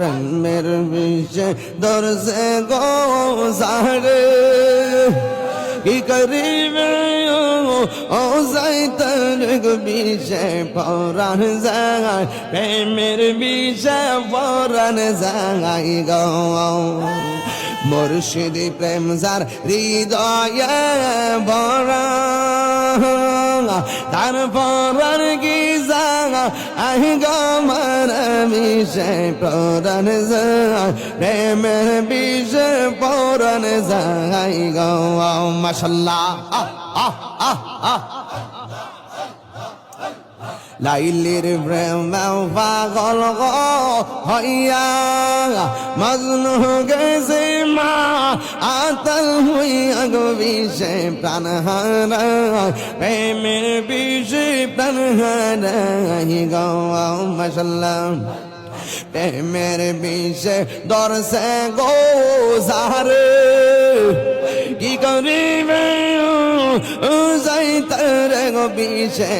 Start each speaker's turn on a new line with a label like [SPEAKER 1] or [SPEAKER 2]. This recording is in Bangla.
[SPEAKER 1] প্রেমের বিষে দরসে গো সারে কি করিবে ও যাইতর বিষে পরাণ যায় প্রেমের বিষে পরাণ যায় গো। মুর্শিদি প্রেম যার হৃদয়ে ভরা তার পরার কি জাগা আহ গমর বিষে পরাণ যায় প্রেমের বিষে পরাণ যায় গো মাশাল্লাহ। আহ আহ আহ লাইলির পাগল হইয়া গেছে মা আতল হইয়া গো বিষে প্রাণ হারা প্রেমের বিষে প্রাণ হারাই গো মশাল্লাহ। প্রেমের বিষে দরসে গো সারে কি করিবে যাইতে গো বিষে?